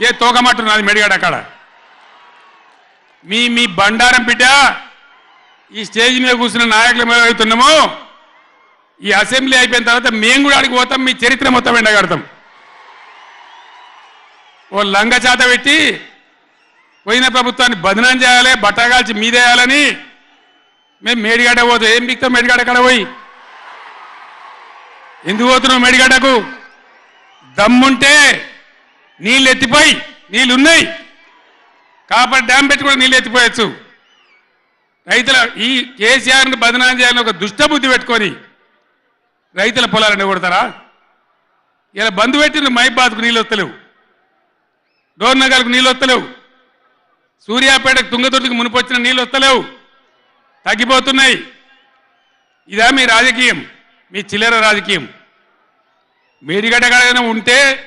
ఏ తోకమట్టు నాది మెడిగాడు అక్కడ? మీ మీ బండారం బిడ్డ ఈ స్టేజ్ మీద కూర్చున్న నాయకులు మేము అవుతున్నాము. ఈ అసెంబ్లీ అయిపోయిన తర్వాత మేము కూడా అడిగి పోతాం మీ చరిత్ర మొత్తం ఎండగడతాం. ఓ లంగ చేత పెట్టి పోయిన ప్రభుత్వాన్ని బదనం చేయాలి బట్టగాల్చి మీదేయాలని మేము మేడిగడ్డ పోతాం. ఏం బిక్తాం మేడిగడ్డ కాడ పోయి? ఎందుకు పోతున్నావు మేడిగడ్డకు దమ్ముంటే నీళ్ళు ఎత్తిపోయి నీళ్ళు ఉన్నాయి కాపర్ డ్యామ్ పెట్టి కూడా నీళ్ళు ఎత్తిపోయచ్చు రైతుల ఈ కేసీఆర్ని బదనాం చేయాలని ఒక దుష్టబుద్ధి పెట్టుకొని రైతుల పొలాలను కొడతారా ఇలా బంధు పెట్టిన మైబాద్కు నీళ్ళు వస్తలేవు డోర్నగర్కు నీళ్ళు వస్తలేవు సూర్యాపేటకు తుంగతుర్తికి మునిపొచ్చిన నీళ్ళు వస్తలేవు తగ్గిపోతున్నాయి. ఇదా మీ రాజకీయం. మీ చిల్లర రాజకీయం. మీరు కాడైనా ఉంటే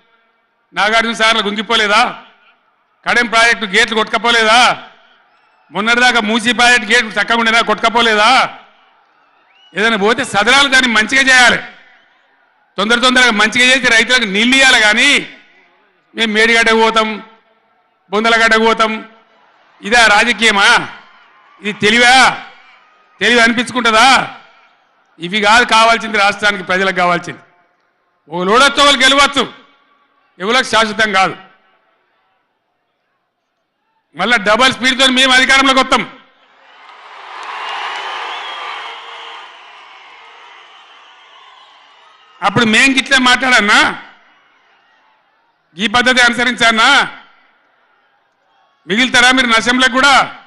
నాగార్జున సార్లు గుంగిపోలేదా? కడెం ప్రాజెక్టు గేట్లు కొట్టుకపోలేదా? మొన్నటిదాకా మూసీ ప్రాజెక్టు గేట్లు చక్కగా ఉండేదా? కొట్టుకపోలేదా? ఏదైనా పోతే సదరాలు దాన్ని మంచిగా చేయాలి. తొందర తొందరగా మంచిగా చేసి రైతులకు నీళ్ళు ఇవ్వాలి కానీ మేము మేడిగడ్డకు పోతాం బొందలగడ్డకు పోతాం. ఇదా రాజకీయమా? ఇది తెలివా? తెలివి అనిపించుకుంటుందా? ఇవి కాదు కావాల్సింది రాష్ట్రానికి ప్రజలకు కావాల్సింది. ఒక లోడొచ్చు ఒకరు గెలవచ్చు. ఎవరికి శాశ్వతం కాదు. మళ్ళా డబల్ స్పీడ్తో మేము అధికారంలోకి వస్తాం. అప్పుడు మేం గిట్లే మాట్లాడన్నా? ఈ పద్ధతి అనుసరించానా? మిగిలితారా మీరు నశంలో కూడా?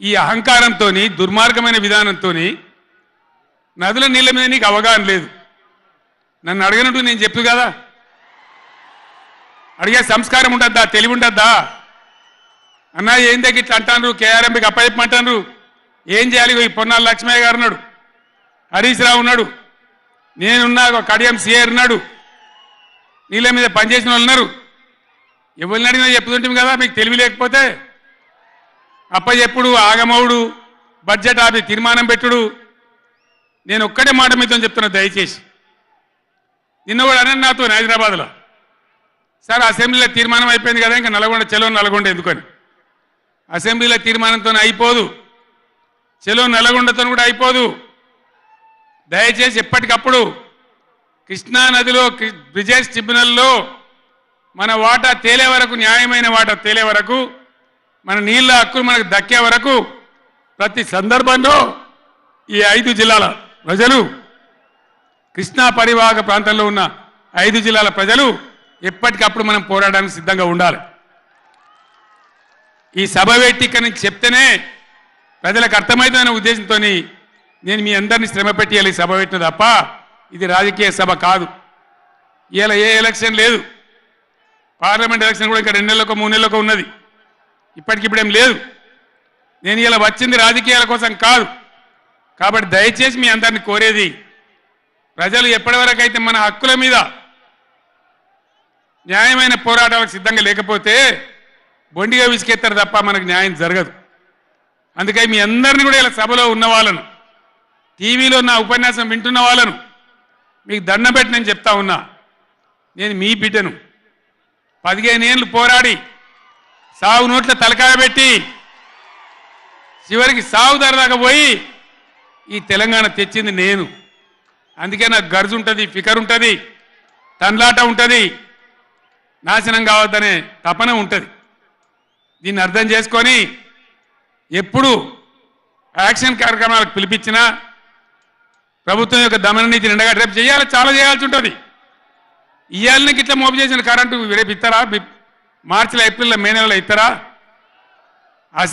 ఈ అహంకారంతో దుర్మార్గమైన విధానంతో నదుల నీళ్ళ మీద నీకు అవగాహన లేదు. నన్ను అడగనట్టు నేను చెప్పు కదా? అడిగే సంస్కారం ఉండద్దా? తెలివి ఉండద్దా? అన్నా ఏం దగ్గర ఇట్లా అంటాను కేఆర్ఎంపీకి అప్పచెప్పమంటాను ఏం చేయాలి? ఈ పొన్నాల లక్ష్మయ్య గారు ఉన్నాడు. హరీష్ రావు ఉన్నాడు. నేనున్నా ఒక కడియం సిఆర్ ఉన్నాడు. నీళ్ళ మీద పనిచేసిన వాళ్ళు ఉన్నారు. ఎవరిని అడిగినా చెప్పుతుంటాం కదా? మీకు తెలివి లేకపోతే. అప్పచెప్పుడు ఆగమవుడు బడ్జెట్ ఆపి తీర్మానం పెట్టుడు. నేను ఒక్కటే మాట మీతో చెప్తున్నా దయచేసి. నిన్న కూడా అన్న నాతో హైదరాబాద్లో. సార్ అసెంబ్లీలో తీర్మానం అయిపోయింది కదా ఇంకా నల్గొండ చెలో నల్గొండ ఎందుకని? అసెంబ్లీలో తీర్మానంతో అయిపోదు. చెలో నల్గొండతో కూడా అయిపోదు. దయచేసి ఎప్పటికప్పుడు కృష్ణా నదిలో బ్రిజేష్ ట్రిబ్యునల్లో మన వాటా తేలే వరకు న్యాయమైన వాటా తేలే వరకు మన నీళ్ళ హక్కులు మనకు దక్కే వరకు ప్రతి సందర్భంలో ఈ ఐదు జిల్లాల ప్రజలు కృష్ణా పరివాహక ప్రాంతంలో ఉన్న ఐదు జిల్లాల ప్రజలు ఎప్పటికప్పుడు మనం పోరాడడానికి సిద్ధంగా ఉండాలి. ఈ సభ పెట్టి చెప్తేనే ప్రజలకు అర్థమవుతుందనే ఉద్దేశంతో నేను మీ అందరినీ శ్రమ పెట్టేయాలి సభ పెట్టిన తప్ప ఇది రాజకీయ సభ కాదు. ఇలా ఏ ఎలక్షన్ లేదు. పార్లమెంట్ ఎలక్షన్ కూడా ఇంకా రెండు నెలలకు మూడు నెలలకు ఉన్నది. ఇప్పటికిప్పుడేం లేదు. నేను ఇలా వచ్చింది రాజకీయాల కోసం కాదు. కాబట్టి దయచేసి మీ అందరిని కోరేది ప్రజలు ఎప్పటివరకు అయితే మన హక్కుల మీద న్యాయమైన పోరాటాలకు సిద్ధంగా లేకపోతే బొండిగా విసికెత్తారు తప్ప మనకు న్యాయం జరగదు. అందుకని మీ అందరిని కూడా ఇలా సభలో ఉన్న వాళ్ళను టీవీలో నా ఉపన్యాసం వింటున్న వాళ్ళను మీకు దండం పెట్టి నేను చెప్తా ఉన్నా. నేను మీ బిడ్డను. పదిహేను ఏళ్ళు పోరాడి సాగు నోట్ల తలకాయ పెట్టి చివరికి సాగు దాకా పోయి ఈ తెలంగాణ తెచ్చింది నేను. అందుకే నాకు గర్జు ఉంటుంది ఫికర్ ఉంటుంది తన్లాట ఉంటుంది. నాశనం కావద్దనే తపన ఉంటుంది. దీన్ని అర్థం చేసుకొని ఎప్పుడు యాక్షన్ కార్యక్రమాలకు పిలిపించినా ప్రభుత్వం యొక్క దమన నీతిని ఎండగా రేపు చేయాలి చాలా చేయాల్సి ఉంటుంది. ఇవాళకి ఇట్లా మోబిలైజేషన్ కరెంటు రేపు ఇస్తారా మార్చిలో ఏప్రిల్లో మే నెలలో ఇస్తారా అసెంబ్లీ